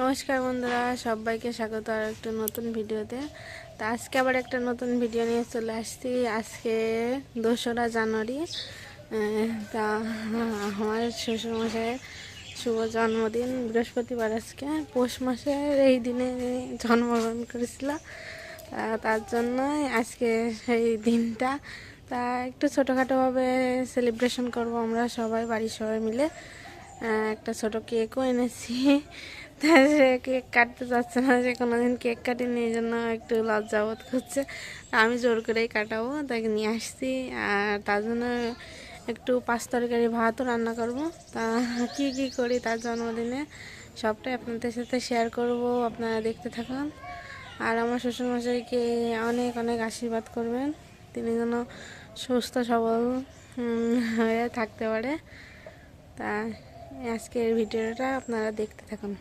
নমস্কার বন্ধুরা, সবাইকে স্বাগত আর একটা নতুন ভিডিওতে। তা আজকে আবার একটা নতুন ভিডিও নিয়ে চলে আসছি। আজকে দোসরা জানুয়ারি তা আমার শ্বশুরমশাইয়ের শুভ জন্মদিন, বৃহস্পতিবার আজকে। পৌষ মাসের এই দিনে জন্মগ্রহণ করেছিল তার জন্য আজকে সেই দিনটা। তা একটু ছোটোখাটোভাবে সেলিব্রেশন করব আমরা সবাই, বাড়ির সবাই মিলে। একটা ছোট কেকও এনেছি। সে কেক কাটতে চাচ্ছে না সে কোনোদিন কেক কাটিনি, এই জন্য একটু লজ্জাবোধ করছে। আমি জোর করেই কাটাবো, তাকে নিয়ে আসছি, আর তার জন্য একটু পাঁচ তরকারি ভাতও রান্না করব। তা কি কি করি তার জন্মদিনে, সবটাই আপনাদের সাথে শেয়ার করব, আপনারা দেখতে থাকুন। আর আমার শ্বশুরমশাইকে অনেক অনেক আশীর্বাদ করবেন, তিনি যেন সুস্থ, সবল হয়ে থাকতে পারে। তা আজকের ভিডিওটা আপনারা দেখতে থাকুন।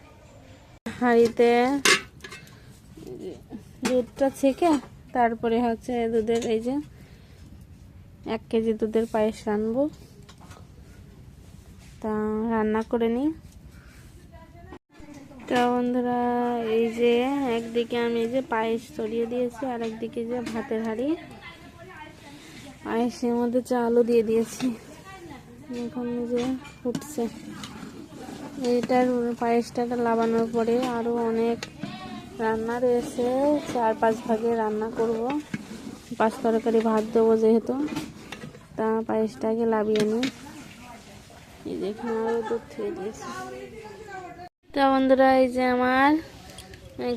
হাঁড়িতে দুধটা ছেঁকে তারপরে হচ্ছে দুধের এই যে এক কেজি দুধের পায়েস রানবো তা রান্না করে নিই। তা বন্ধুরা, এই যে একদিকে আমি এই যে পায়েস চড়িয়ে দিয়েছি, আর একদিকে যে ভাতের হাঁড়ি। পায়েসের মধ্যে চালও দিয়ে দিয়েছি। এখন যে ফুটছে। এইটার পায়েসটা লাবানোর পরে আরও অনেক রান্না রয়েছে। চার পাঁচ ভাগে রান্না করব। পাঁচ তরকারি ভাত দেবো যেহেতু। তা পায়েসটাকে লাবিয়ে নিই। এই যে এখানে আরও দুধ থেকে দিয়েছি তা বন্ধুরা, এই যে আমার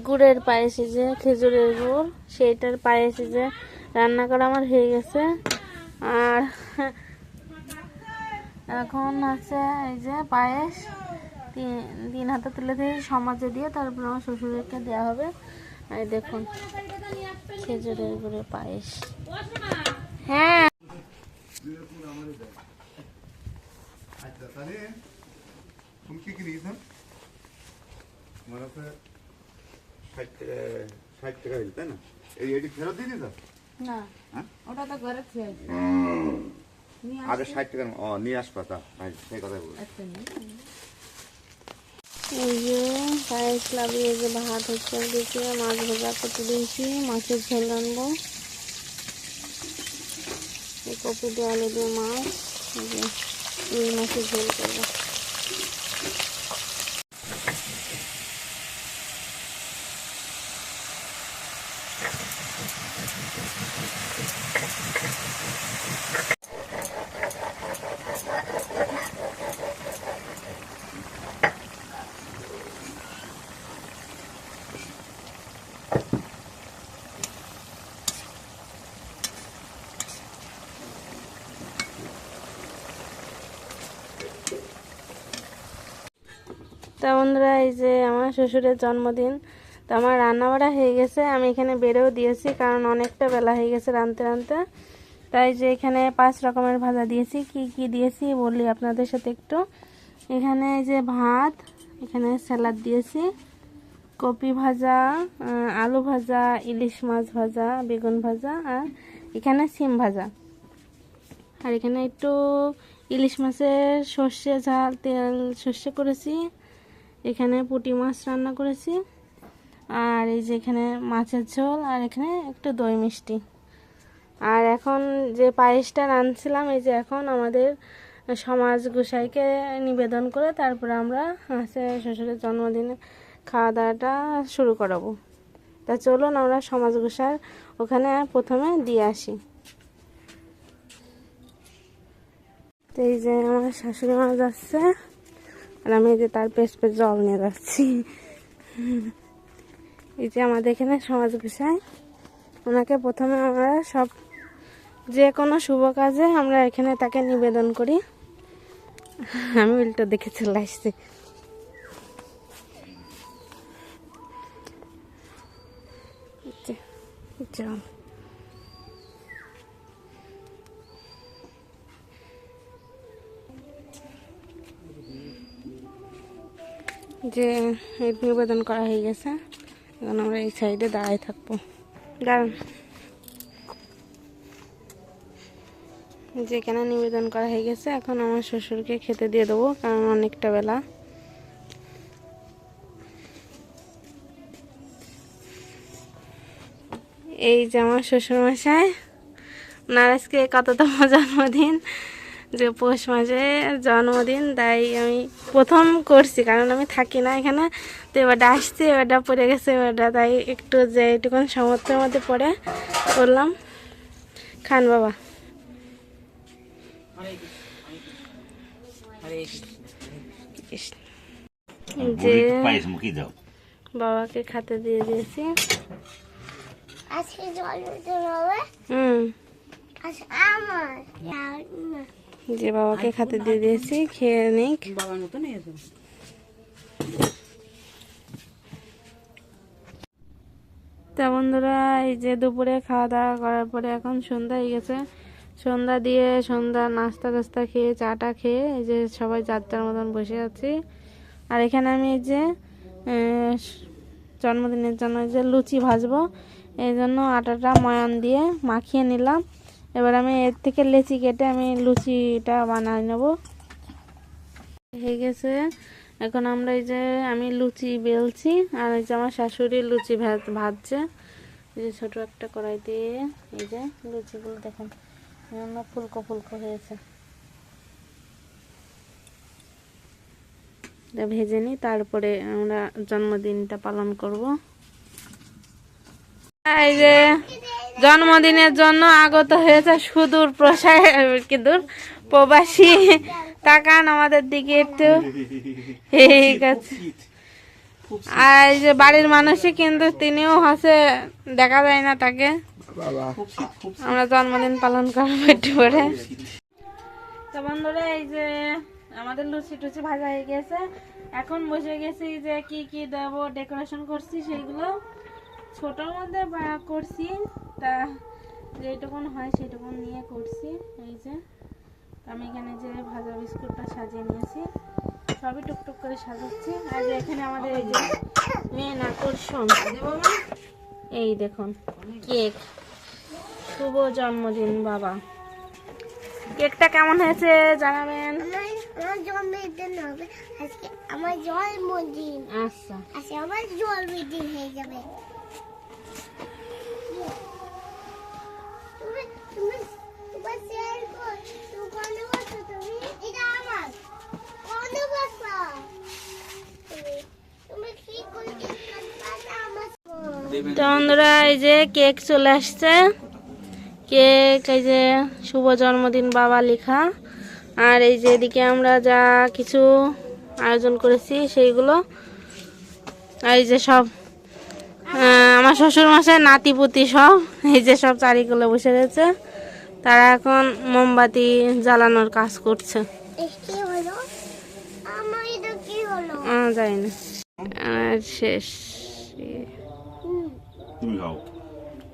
গুড়ের পায়েস যে খেজুরের গুড়, সেইটার পায়েস যে রান্না করা আমার হয়ে গেছে। আর এখন আছে এই যে পায়েস। তিন হাতে তুলে দিয়ে সমাজে দিয়ে তারপর আমার শ্বশুরকে দেওয়া হবে। এই দেখুন খেজুরের গুড়ের পায়েস। হ্যাঁ। আচ্ছা তোমার কাছে ষাট টাকা হ্যাঁ? আগে ষাট টাকা নিয়ে আসবা তা ভাই সেই কথা বলব এই যে পায়েস লাগিয়ে যে ভাত হচ্ছে দিকে মাছ ভাজা করতে দিয়েছি, মাছের ঝোল আনব। কপি দিয়ে আলু দিয়ে মাছ মাছের ঝোল করব। তা বন্ধুরা, এই যে আমার শ্বশুরের জন্মদিন, তো আমার রান্না বাড়া হয়ে গেছে। আমি এখানে বেড়েও দিয়েছি, কারণ অনেকটা বেলা হয়ে গেছে রাঁধতে রাঁধতে। তাই যে এখানে পাঁচ রকমের ভাজা দিয়েছি, কি কি দিয়েছি বলি আপনাদের সাথে একটু। এখানে এই যে ভাত, এখানে স্যালাড দিয়েছি, কপি ভাজা আলু ভাজা, ইলিশ মাছ ভাজা, বেগুন ভাজা, আর এখানে সিম ভাজা। আর এখানে একটু ইলিশ মাছের সর্ষে ঝাল, তেল সর্ষে করেছি। এখানে পুঁটি মাছ রান্না করেছি। আর এই যে এখানে মাছের ঝোল, আর এখানে একটু দই মিষ্টি। আর এখন যে পায়েসটা রাঁধছিলাম, এই যে এখন আমাদের সমাজ গোসাইকে নিবেদন করে তারপরে আমরা হচ্ছে শ্বশুরের জন্মদিনে খাওয়া দাওয়াটা শুরু করাবো। তা চলুন আমরা সমাজ গোসার ওখানে প্রথমে দিয়ে আসি। তো এই যে আমার শাশুড়ি মা যাচ্ছে। আর আমি যে তার পেছ পেছ জল নিয়ে যাচ্ছি। এই যে আমাদের এখানে সমাজ গোসাই ওনাকে প্রথমে আমরা সব যে কোনো শুভ কাজে আমরা এখানে তাকে নিবেদন করি। আমি উল্টো দেখে চলে আসছি। জল যে নিবেদন করা হয়ে গেছে, এখন আমরা এই সাইডে দাঁড়াই থাকব। দাঁড়ান যেখানে নিবেদন করা হয়ে গেছে, এখন আমার শ্বশুরকে খেতে দিয়ে দেবো, কারণ অনেকটা বেলা। এই যে আমার শ্বশুরমশাই, ওনার আজকে কততম জন্মদিন? যে পৌষ মাসে জন্মদিন তাই আমি প্রথম করছি কারণ আমি থাকি না এখানে। তো এবারটা আসছে এবারটা পড়ে গেছে এবারটা তাই একটু যে এইটুকুন সামর্থ্যের মধ্যে পড়ে করলাম। খান বাবা। যে পায়েস মুখি দাও। বাবাকে খাতে দিয়ে দিয়েছি। আজকে জল দিতে হবে। হুম। আমার। যে বাবাকে খাতে দিয়ে দিয়েছি খেয়ে নিক। তা। বন্ধুরা এই যে দুপুরে খাওয়া দাওয়া করার পরে এখন সন্ধ্যা হয়ে গেছে। সন্ধ্যা দিয়ে সন্ধ্যা নাস্তা টাস্তা খেয়ে চাটা খেয়ে এই যে সবাই যার মতন বসে আছি। আর এখানে আমি এই যে জন্মদিনের জন্য এই যে লুচি ভাজবো এই জন্য আটাটা ময়ান দিয়ে মাখিয়ে নিলাম। এবার আমি এর থেকে লেচি কেটে আমি লুচিটা বানিয়ে নেব। হয়ে গেছে। এখন আমরা এই যে আমি লুচি বেলছি আর এই যে আমার শাশুড়ি লুচি ভাজ- ভাজছে। এই যে ছোটো একটা কড়াই দিয়ে এই যে লুচিগুলো দেখেন ফুলকো ফুলকো হয়েছে। ভেজে নিই, তারপরে আমরা জন্মদিনটা পালন করব। এই যে জন্মদিনের জন্য আগত হয়েছে সুদূর প্রসার কিন্তু প্রবাসী। তাকান আমাদের দিকে একটু। ঠিক আছে। আর যে বাড়ির মানুষই কিন্তু তিনিও হাসে দেখা যায় না তাকে। আমরা জন্মদিন পালন করব একটু করে। তো বন্ধুরা, এই যে আমাদের লুচি টুচি ভাজা হয়ে গেছে। এখন বসে গেছি যে কি কি দেবো ডেকোরেশন করছি সেইগুলো। ছোটোর মধ্যে বা- করছি তা যেটুকুন হয় সেটুকুন নিয়ে করছি এই যে। আমি এখানে যে ভাজা বিস্কুটটা সাজিয়ে নিয়েছি সবই টুকটুক করে সাজাচ্ছি। আর এখানে আমাদের এই যে মেন আকর্ষণ এই দেখুন কেক। শুভ জন্মদিন বাবা। কেকটা কেমন হয়েছে জানাবেন? আমার আমার জন্মদিন হবে। আজকে আমার জন্মদিন। আচ্ছা। আজকে আমার জন্মদিন হয়ে যাবে। তো এই যে কেক চলে আসছে। কেক, এই যে শুভ জন্মদিন বাবা লেখা। আর এই যে এদিকে আমরা যা কিছু আয়োজন করেছি, সেইগুলো এই যে সব আমার শ্বশুর মশাই নাতি পুতি সব এই যে সব চারিগুলো বসে রয়েছে। তারা এখন মোমবাতি জ্বালানোর কাজ করছে। এ কি হলো? আমার এটা কি হলো? আহ, জানি না। আর শেষ।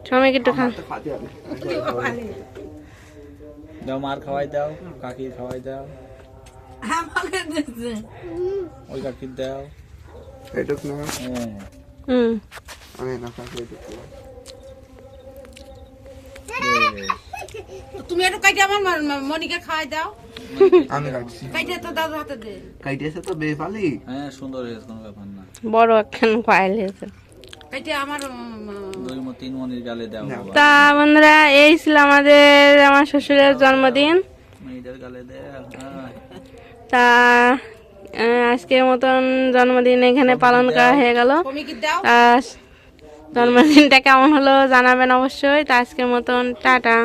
সবাইকে একটু খা। দাও মার খাওয়াই দাও কাকি খাওয়াই দাও। ওই কাকির দাও। এটুক না। হ্যাঁ হুম। আমি না খাই এটুক তুমি একটু কাইটে আমার মনিকে খাওয়াই দাও। আমি রাখছি। কাইটে তো দাদু হাতে দে। কাইটেছে তো বেপালি হ্যাঁ সুন্দর হয়েছে কোনো ব্যাপার না। বড় একখান পায়েল হয়েছে। কাইটে আমার উম, দুই ম- তিন মনির গালে দাও বাবা। তা বন্ধুরা এই ছিল আমাদের আমার শ্বশুরের জন্মদিন। মেয়েদের গালে দাও হ্যাঁ। তা আজকের মতন জন্মদিন এখানে পালন করা হয়ে গেল। জন্মদিনটা কেমন হলো জানাবেন অবশ্যই। তো আজকের মতন টাটা।